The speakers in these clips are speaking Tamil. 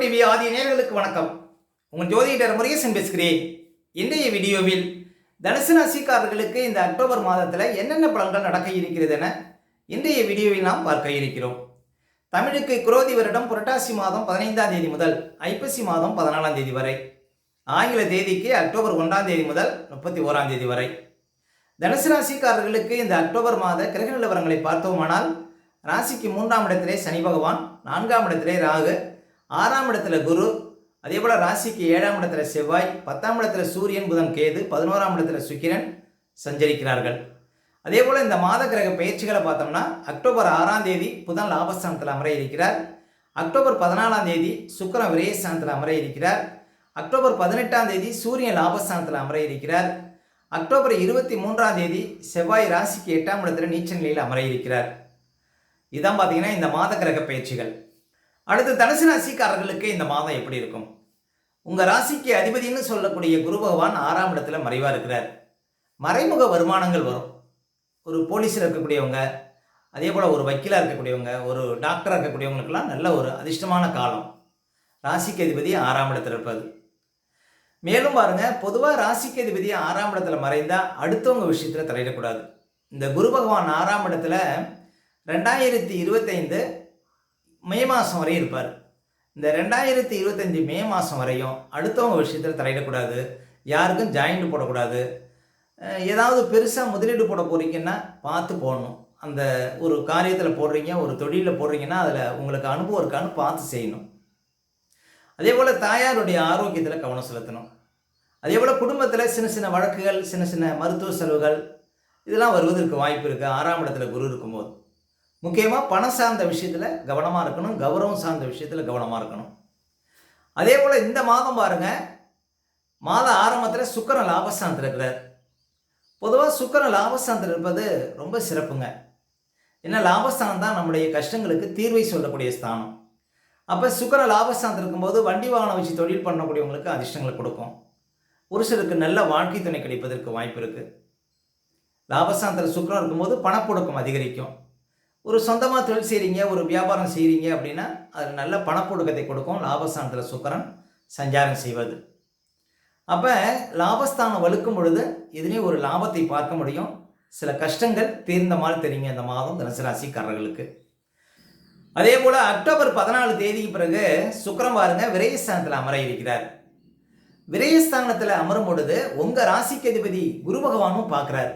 டிவி ஆதிய நேர்களுக்கு வணக்கம். உங்கள் ஜோதிடர் முருகேசன் பேசுகிறேன். இன்றைய வீடியோவில் தனுசு ராசிக்காரர்களுக்கு இந்த அக்டோபர் மாதத்தில் என்னென்ன பலன்கள் நடக்க இருக்கிறது என இன்றைய வீடியோவில் நாம் பார்க்க இருக்கிறோம். தமிழுக்கு குரோதி வருடம் புரட்டாசி மாதம் பதினைந்தாம் தேதி முதல் ஐப்பசி மாதம் பதினாலாம் தேதி வரை. ஆங்கில தேதிக்கு அக்டோபர் ஒன்றாம் தேதி முதல் முப்பத்தி ஓராம் தேதி வரை. தனுசு ராசிக்காரர்களுக்கு இந்த அக்டோபர் மாத கிரக நிலவரங்களை பார்த்தோமானால் ராசிக்கு மூன்றாம் இடத்திலே சனி பகவான் நான்காம் இடத்திலே ராகு ஆறாம் இடத்துல குரு அதே போல் ராசிக்கு ஏழாம் இடத்துல செவ்வாய் பத்தாம் இடத்துல சூரியன் புதன் கேது பதினோராம் இடத்துல சுக்கிரன் சஞ்சரிக்கிறார்கள். அதே போல் இந்த மாத கிரக பயிற்சிகளை பார்த்தோம்னா அக்டோபர் ஆறாம் தேதி புதன் லாபஸ்தானத்தில் அமர இருக்கிறார் அக்டோபர் பதினாலாம் தேதி சுக்கரன் விரயஸ்தானத்தில் அமர இருக்கிறார் அக்டோபர் பதினெட்டாம் தேதி சூரியன் லாபஸ்தானத்தில் அமர இருக்கிறார் அக்டோபர் இருபத்தி மூன்றாம் தேதி செவ்வாய் ராசிக்கு எட்டாம் இடத்துல நீச்ச நிலையில் அமர இருக்கிறார் இதான் பார்த்தீங்கன்னா இந்த மாத கிரக பயிற்சிகள். அடுத்து தனுசு ராசிக்காரர்களுக்கு இந்த மாதம் எப்படி இருக்கும்? உங்கள் ராசிக்கு அதிபதினு சொல்லக்கூடிய குரு பகவான் ஆறாம் இடத்துல மறைவாக இருக்கிறார். மறைமுக வருமானங்கள் வரும். ஒரு போலீஸில் இருக்கக்கூடியவங்க அதே போல் ஒரு வக்கீலாக இருக்கக்கூடியவங்க ஒரு டாக்டராக இருக்கக்கூடியவங்களுக்கெல்லாம் நல்ல ஒரு அதிர்ஷ்டமான காலம். ராசிக்கு அதிபதி ஆறாம் இடத்தில் இருப்பது மேலும் பாருங்கள் பொதுவாக ராசிக்கு அதிபதி ஆறாம் இடத்துல மறைந்தால் அடுத்தவங்க விஷயத்தில் தலையிடக்கூடாது. இந்த குரு பகவான் ஆறாம் இடத்துல ரெண்டாயிரத்தி இருபத்தைந்து மே மாதம் வரையும் இருப்பார். இந்த ரெண்டாயிரத்தி இருபத்தஞ்சி மே மாதம் வரையும் அடுத்தவங்க விஷயத்தில் தலையிடக்கூடாது. யாருக்கும் ஜாயிண்ட் போடக்கூடாது. ஏதாவது பெருசாக முதலீடு போட போகிறீங்கன்னா பார்த்து போடணும். அந்த ஒரு காரியத்தில் போடுறீங்க ஒரு தொழிலில் போடுறீங்கன்னா அதில் உங்களுக்கு அனுபவம் இருக்கான்னு பார்த்து செய்யணும். அதே போல் தாயாருடைய ஆரோக்கியத்தில் கவனம் செலுத்தணும். அதே போல் குடும்பத்தில் சின்ன சின்ன வழக்குகள் சின்ன சின்ன மருத்துவ செலவுகள் இதெல்லாம் வருவதற்கு வாய்ப்பு இருக்குது ஆறாம் இடத்துல குரு இருக்கும்போது. முக்கியமாக பணம் சார்ந்த விஷயத்தில் கவனமாக இருக்கணும் கௌரவம் சார்ந்த விஷயத்தில் கவனமாக இருக்கணும். அதே போல் இந்த மாதம் பாருங்கள் மாத ஆரம்பத்தில் சுக்கரன் லாபஸ்தானத்தில் இருக்கிறார். பொதுவாக சுக்கரன் லாபஸ்தானத்தில் இருப்பது ரொம்ப சிறப்புங்க. ஏன்னா லாபஸ்தானம் தான் நம்முடைய கஷ்டங்களுக்கு தீர்வை சொல்லக்கூடிய ஸ்தானம். அப்போ சுக்கர லாபஸ்தானத்தில் இருக்கும்போது வண்டி வாகனம் வச்சு தொழில் பண்ணக்கூடியவங்களுக்கு அதிர்ஷ்டங்களை கொடுக்கும். ஒரு சிலருக்கு நல்ல வாழ்க்கை துணை கிடைப்பதற்கு வாய்ப்பு இருக்குது லாபஸ்தானத்தில் சுக்கரம் இருக்கும்போது பணப்புழக்கம் அதிகரிக்கும். ஒரு சொந்தமாக தொழில் செய்கிறீங்க ஒரு வியாபாரம் செய்கிறீங்க அப்படின்னா அதில் நல்ல பணப்புழக்கத்தை கொடுக்கும். லாபஸ்தானத்தில் சுக்கரன் சஞ்சாரம் செய்வது. அப்போ லாபஸ்தானம் வலுக்கும் பொழுது இதுலேயும் ஒரு லாபத்தை பார்க்க முடியும். சில கஷ்டங்கள் தீர்ந்த மாதிரி தெரியுங்க இந்த மாதம் தனுசராசிக்காரர்களுக்கு. அதே போல் அக்டோபர் பதினாலு தேதிக்கு பிறகு சுக்கரம் பாருங்க விரயஸ்தானத்தில் அமர இருக்கிறார். விரயஸ்தானத்தில் அமரும் பொழுது உங்கள் ராசிக்கு அதிபதி குரு பகவானும் பார்க்குறாரு.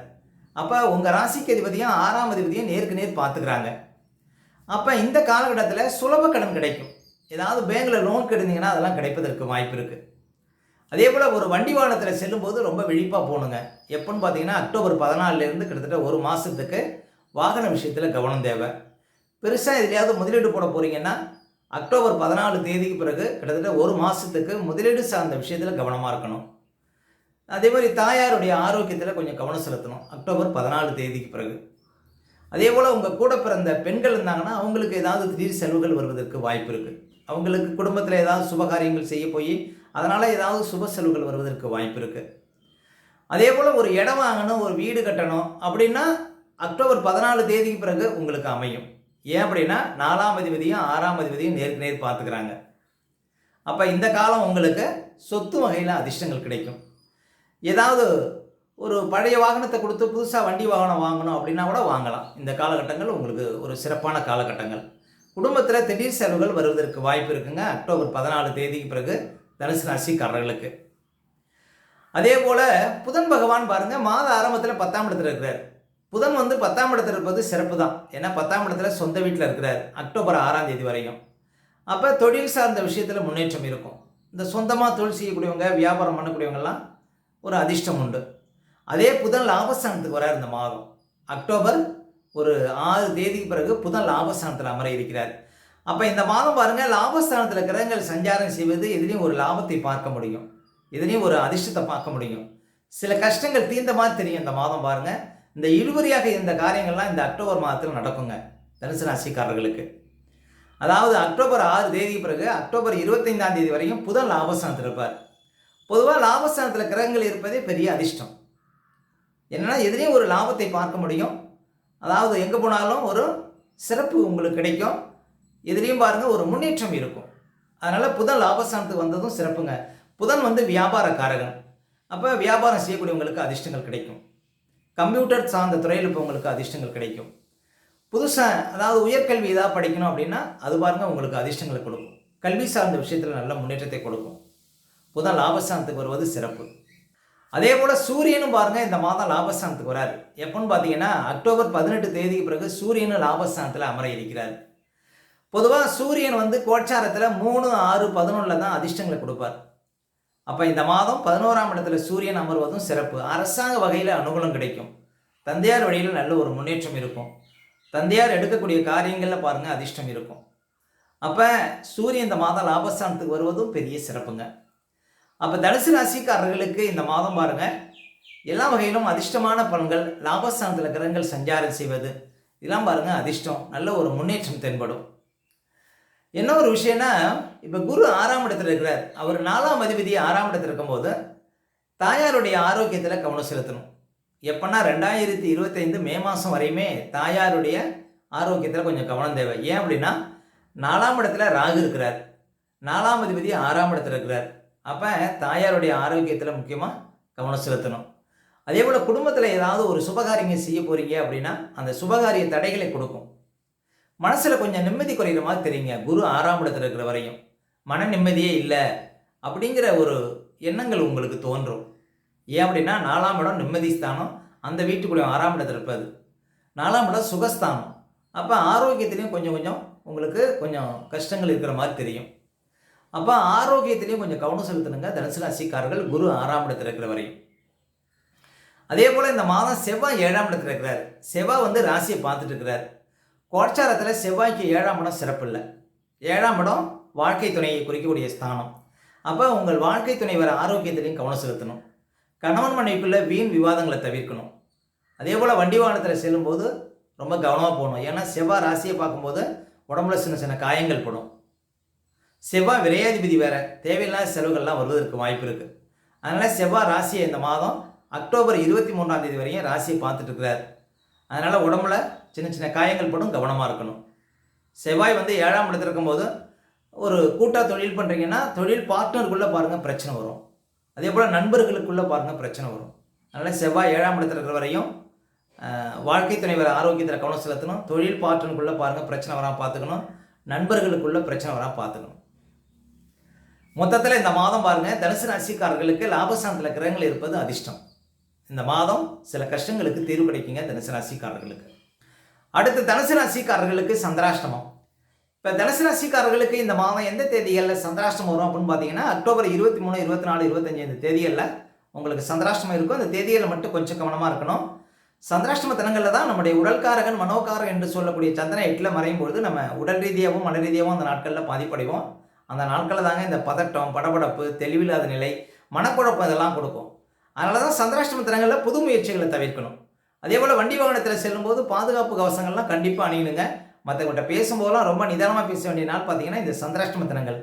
அப்போ உங்கள் ராசிக்கு அதிபதியும் ஆறாம் அதிபதியும் நேருக்கு நேர் பார்த்துக்கிறாங்க. அப்போ இந்த காலகட்டத்தில் சுலப கடன் கிடைக்கும். ஏதாவது பேங்கில் லோன் கெடுந்தீங்கன்னா அதெல்லாம் கிடைப்பதற்கு வாய்ப்பு இருக்குது அதே போல் ஒரு வண்டி வாகனத்தில் செல்லும்போது ரொம்ப விழிப்பாக போகணுங்க. எப்போன்னு பார்த்தீங்கன்னா அக்டோபர் பதினாலுலேருந்து கிட்டத்தட்ட ஒரு மாதத்துக்கு வாகன விஷயத்தில் கவனம் தேவை. பெருசாக எதுலையாவது முதலீடு போட போகிறீங்கன்னா அக்டோபர் பதினாலு தேதிக்கு பிறகு கிட்டத்தட்ட ஒரு மாதத்துக்கு முதலீடு சார்ந்த விஷயத்தில் கவனமாக இருக்கணும். அதே மாதிரி தாயாருடைய ஆரோக்கியத்தில் கொஞ்சம் கவனம் செலுத்தணும். அக்டோபர் பதினாலு தேதிக்கு பிறகு. அதே போல் உங்கள் கூட பிறந்த பெண்கள் இருந்தாங்கன்னா அவங்களுக்கு ஏதாவது திடீர் செலவுகள் வருவதற்கு வாய்ப்பு இருக்குது அவங்களுக்கு குடும்பத்தில் ஏதாவது சுபகாரியங்கள் செய்ய போய் அதனால் ஏதாவது சுப செலவுகள் வருவதற்கு வாய்ப்பு இருக்குது அதே போல் ஒரு இடம் வாங்கணும் ஒரு வீடு கட்டணும் அப்படின்னா அக்டோபர் பதினாலு தேதிக்கு பிறகு உங்களுக்கு அமையும். ஏன் அப்படின்னா நாலாம் அதிபதியும் ஆறாம் அதிபதியும் நேருக்கு நேர் பார்த்துக்கிறாங்க. அப்போ இந்த காலம் உங்களுக்கு சொத்து வகையில் அதிர்ஷ்டங்கள் கிடைக்கும். ஏதாவது ஒரு பழைய வாகனத்தை கொடுத்து புதுசாக வண்டி வாகனம் வாங்கணும் அப்படின்னா கூட வாங்கலாம். இந்த காலகட்டங்கள் உங்களுக்கு ஒரு சிறப்பான காலகட்டங்கள். குடும்பத்தில் திடீர் செலவுகள் வருவதற்கு வாய்ப்பு இருக்குங்க. அக்டோபர் பதினாலு தேதிக்கு பிறகு தனுசு ராசிக்காரர்களுக்கு. அதே போல் புதன் பகவான் பாருங்கள் மாத ஆரம்பத்தில் பத்தாம் இடத்துல இருக்கிறார். புதன் வந்து பத்தாம் இடத்துல இருப்பது சிறப்பு தான். ஏன்னா பத்தாம் இடத்துல சொந்த வீட்டில் இருக்கிறார் அக்டோபர் ஆறாம் தேதி வரையும். அப்போ தொழில் சார்ந்த விஷயத்தில் முன்னேற்றம் இருக்கும். இந்த சொந்தமாக தொழில் செய்யக்கூடியவங்க வியாபாரம் பண்ணக்கூடியவங்கெல்லாம் ஒரு அதிர்ஷ்டம் உண்டு. அதே புதன் லாபஸ்தானத்துக்கு வரார் இந்த மாதம். அக்டோபர் ஒரு ஆறு தேதிக்கு பிறகு புதன் லாபஸ்தானத்தில் அமர இருக்கிறார் அப்போ இந்த மாதம் பாருங்கள் லாபஸ்தானத்தில் கிரகங்கள் சஞ்சாரம் செய்வது எதுலேயும் ஒரு லாபத்தை பார்க்க முடியும். இதுலேயும் ஒரு அதிர்ஷ்டத்தை பார்க்க முடியும். சில கஷ்டங்கள் தீர்ந்த மாதிரி தெரியும் இந்த மாதம் பாருங்கள் இந்த இழுபறியாக இருந்த காரியங்கள்லாம் இந்த அக்டோபர் மாதத்தில் நடக்குங்க தனுசு ராசிக்காரர்களுக்கு. அதாவது அக்டோபர் ஆறு தேதி பிறகு அக்டோபர் இருபத்தைந்தாம் தேதி வரையும் புதன் லாபஸ்தானத்தில் இருப்பார். பொதுவாக லாபஸ்தானத்தில் கிரகங்கள் இருப்பதே பெரிய அதிர்ஷ்டம். என்னன்னா எதிரையும் ஒரு லாபத்தை பார்க்க முடியும். அதாவது எங்கே போனாலும் ஒரு சிறப்பு உங்களுக்கு கிடைக்கும். எதிரையும் பாருங்கள் ஒரு முன்னேற்றம் இருக்கும். அதனால் புதன் லாபஸ்தானத்துக்கு வந்ததும் சிறப்புங்க. புதன் வந்து வியாபார காரகன் அப்போ வியாபாரம் செய்யக்கூடியவங்களுக்கு அதிர்ஷ்டங்கள் கிடைக்கும். கம்ப்யூட்டர் சார்ந்த துறையில் இப்போ உங்களுக்கு அதிர்ஷ்டங்கள் கிடைக்கும். புதுசாக அதாவது உயர்கல்வி ஏதாவது படிக்கணும் அப்படின்னா அது பாருங்கள் உங்களுக்கு அதிர்ஷ்டங்களை கொடுக்கும். கல்வி சார்ந்த விஷயத்தில் நல்ல முன்னேற்றத்தை கொடுக்கும். புதன் லாபஸ்தானத்துக்கு வருவது சிறப்பு. அதே போல் சூரியனும் பாருங்கள் இந்த மாதம் லாபஸ்தானத்துக்கு வராரு. எப்போன்னு பார்த்தீங்கன்னா அக்டோபர் பதினெட்டு தேதிக்கு பிறகு சூரியனும் லாபஸ்தானத்தில் அமர இருக்கிறார் பொதுவாக சூரியன் வந்து கோட்சாரத்தில் மூணு ஆறு பதினொன்றில் தான் அதிர்ஷ்டங்களை கொடுப்பார். அப்போ இந்த மாதம் பதினோராம் இடத்துல சூரியன் அமர்வதும் சிறப்பு. அரசாங்க வகையில் அனுகூலம் கிடைக்கும். தந்தையார் வழியில் நல்ல ஒரு முன்னேற்றம் இருக்கும். தந்தையார் எடுக்கக்கூடிய காரியங்களில் பாருங்கள் அதிர்ஷ்டம் இருக்கும். அப்போ சூரியன் இந்த மாதம் லாபஸ்தானத்துக்கு வருவதும் பெரிய சிறப்புங்க. அப்போ தனுசு ராசிக்காரர்களுக்கு இந்த மாதம் பாருங்க எல்லா வகையிலும் அதிர்ஷ்டமான பலன்கள் லாபஸ்தானத்தில் கிரகங்கள் சஞ்சாரம் செய்வது இதெல்லாம் பாருங்க அதிர்ஷ்டம் நல்ல ஒரு முன்னேற்றம் தென்படும். என்ன ஒரு விஷயம்னா இப்போ குரு ஆறாம் இடத்துல இருக்கிறார். அவர் நாலாம் அதிபதி ஆறாம் இடத்துல இருக்கும்போது தாயாருடைய ஆரோக்கியத்தில் கவனம் செலுத்தணும். எப்போன்னா ரெண்டாயிரத்தி இருபத்தைந்து மே மாதம் வரையுமே தாயாருடைய ஆரோக்கியத்தில் கொஞ்சம் கவனம் தேவை. ஏன் அப்படின்னா நாலாம் இடத்துல ராகு இருக்கிறார். நாலாம் அதிபதி ஆறாம் இடத்துல இருக்கிறார். அப்போ தாயாருடைய ஆரோக்கியத்தில் முக்கியமாக கவனம் செலுத்தணும். அதே போல் குடும்பத்தில் ஏதாவது ஒரு சுபகாரியங்கள் செய்ய போகிறீங்க அப்படின்னா அந்த சுபகாரிய தடைகளை கொடுக்கும். மனசில் கொஞ்சம் நிம்மதி குறைகிற மாதிரி தெரியுங்க. குரு ஆறாம் இடத்துல இருக்கிற வரையும். மன நிம்மதியே இல்லை அப்படிங்கிற ஒரு எண்ணங்கள் உங்களுக்கு தோன்றும். ஏன் அப்படின்னா நாலாம் இடம் நிம்மதி ஸ்தானம். அந்த வீட்டுக்குள்ளே ஆறாம் இடத்துல இருப்பது. நாலாம் இடம் சுகஸ்தானம். அப்போ ஆரோக்கியத்துலேயும் கொஞ்சம் கொஞ்சம் உங்களுக்கு கொஞ்சம் கஷ்டங்கள் இருக்கிற மாதிரி தெரியும். அப்போ ஆரோக்கியத்திலையும் கொஞ்சம் கவனம் செலுத்தணுங்க. தனுசு ராசிக்காரர்கள் குரு ஆறாம் இடத்துல இருக்கிற வரையும். அதே போல் இந்த மாதம் செவ்வாய் ஏழாம் இடத்துல இருக்கிறார். செவ்வாய் வந்து ராசியை பார்த்துட்டு இருக்கிறார். கோட்சாரத்தில் செவ்வாய்க்கு ஏழாம் இடம் சிறப்பு இல்லை. ஏழாம் இடம் வாழ்க்கை துணையை குறிக்கக்கூடிய ஸ்தானம். அப்போ உங்கள் வாழ்க்கை துணை வர ஆரோக்கியத்திலையும் கவனம் செலுத்தணும். கணவன் மனைவிக்குள்ளே வீண் விவாதங்களை தவிர்க்கணும். அதே போல் வண்டி வாகனத்தில் செல்லும்போது ரொம்ப கவனமாக போகணும். ஏன்னா செவ்வாய் ராசியை பார்க்கும்போது உடம்புல சின்ன சின்ன காயங்கள் படும். செவ்வாய் விரையாதிபதி வேற. தேவையில்லாத செலவுகள்லாம் வருவதற்கு வாய்ப்பு இருக்குது அதனால் செவ்வாய் ராசியை இந்த மாதம் அக்டோபர் இருபத்தி மூன்றாம் தேதி வரையும் ராசியை பார்த்துட்டு இருக்கிறார். அதனால் உடம்புல சின்ன சின்ன காயங்கள் படும் கவனமாக இருக்கணும். செவ்வாய் வந்து ஏழாம் இடத்துல இருக்கும்போது ஒரு கூட்டாக தொழில் பண்ணுறீங்கன்னா தொழில் பார்ட்னருக்குள்ளே பாருங்கள் பிரச்சனை வரும். அதே போல் நண்பர்களுக்குள்ளே பாருங்கள் பிரச்சனை வரும். அதனால் செவ்வாய் ஏழாம் இடத்துல இருக்கிற வரையும் வாழ்க்கை துணைவர் ஆரோக்கியத்தில் கவனம் செலுத்தணும். தொழில் பார்ட்னருக்குள்ளே பாருங்கள் பிரச்சனை வராமல் பார்த்துக்கணும். நண்பர்களுக்குள்ளே பிரச்சனை வராமல் பார்த்துக்கணும். மொத்தத்தில் இந்த மாதம் பாருங்கள் தனுசு ராசிக்காரர்களுக்கு லாபஸ்தானத்தில் கிரகங்கள் இருப்பது அதிர்ஷ்டம். இந்த மாதம் சில கஷ்டங்களுக்கு தீர்வு கிடைக்குங்க தனுசு ராசிக்காரர்களுக்கு. அடுத்து தனுசு ராசிக்காரர்களுக்கு சந்திராஷ்டமம். இப்போ தனுசு ராசிக்காரர்களுக்கு இந்த மாதம் எந்த தேதிகளில் சந்திராஷ்டமம் வரும் அப்படின்னு பார்த்தீங்கன்னா அக்டோபர் இருபத்தி மூணு இருபத்தி நாலு இருபத்தஞ்சு இந்த தேதிகளில் உங்களுக்கு சந்திராஷ்டமம் இருக்கும். அந்த தேதிகளில் மட்டும் கொஞ்சம் கவனமாக இருக்கணும். சந்திராஷ்டம தினங்களில் தான் நம்முடைய உடல்காரகன் மனோகாரகன் என்று சொல்லக்கூடிய சந்திரன் எட்டில் மறையும் பொழுது நம்ம உடல் ரீதியாகவும் மன ரீதியாகவும் அந்த நாட்களில் பாதிப்படைவோம். அந்த நாட்களில் தாங்க இந்த பதட்டம் படபடப்பு தெளிவில்லாத நிலை மனக்குழப்பம் இதெல்லாம் கொடுக்கும். அதனால தான் சந்திராஷ்டம தினங்களில் புது முயற்சிகளை தவிர்க்கணும். அதே போல் வண்டி வாகனத்தில் செல்லும்போது பாதுகாப்பு கவசங்கள்லாம் கண்டிப்பாக அணியணுங்க. மற்றவங்கள்ட்ட பேசும்போதெல்லாம் ரொம்ப நிதானமாக பேச வேண்டிய நாள் பார்த்தீங்கன்னா இந்த சந்திராஷ்டம தினங்கள்.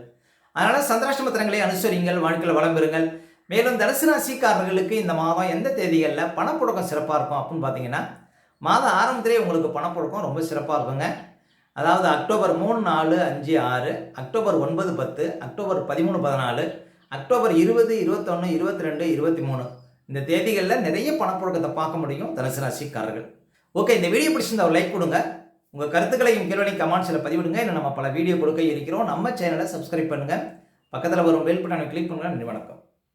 அதனால் சந்திராஷ்டம தினங்களை அனுசரிங்கள் வாழ்க்கையில் வளம் பெறுங்கள். மேலும் தனுசு ராசிக்காரர்களுக்கு இந்த மாதம் எந்த தேதிகளில் பணப்புழக்கம் சிறப்பாக இருக்கும் அப்படின்னு பார்த்தீங்கன்னா மாதம் ஆரம்பத்திலே உங்களுக்கு பணப்புழக்கம் ரொம்ப சிறப்பாக இருக்குங்க. அதாவது அக்டோபர் மூணு நாலு அஞ்சு ஆறு அக்டோபர் ஒன்பது பத்து அக்டோபர் பதிமூணு பதினாலு அக்டோபர் இருபது இருபத்தொன்று இருபத்தி ரெண்டு இருபத்தி மூணு இந்த தேதிகளில் நிறைய பணப்புழக்கத்தை பார்க்க முடியும் தனுசு ராசிக்காரர்கள் ஓகே இந்த வீடியோ பிடிச்சிருந்தா ஒரு லைக் கொடுங்க. உங்கள் கருத்துக்களையும் கேள்வி கமெண்ட்ஸில் பதிவிடுங்க. இன்னும் நம்ம பல வீடியோ கொடுக்க இருக்கிறோம். நம்ம சேனலை சப்ஸ்கிரைப் பண்ணுங்கள் பக்கத்தில் வரும் பெல் பட்டனை கிளிக் பண்ணுங்கள் நன்றி வணக்கம்.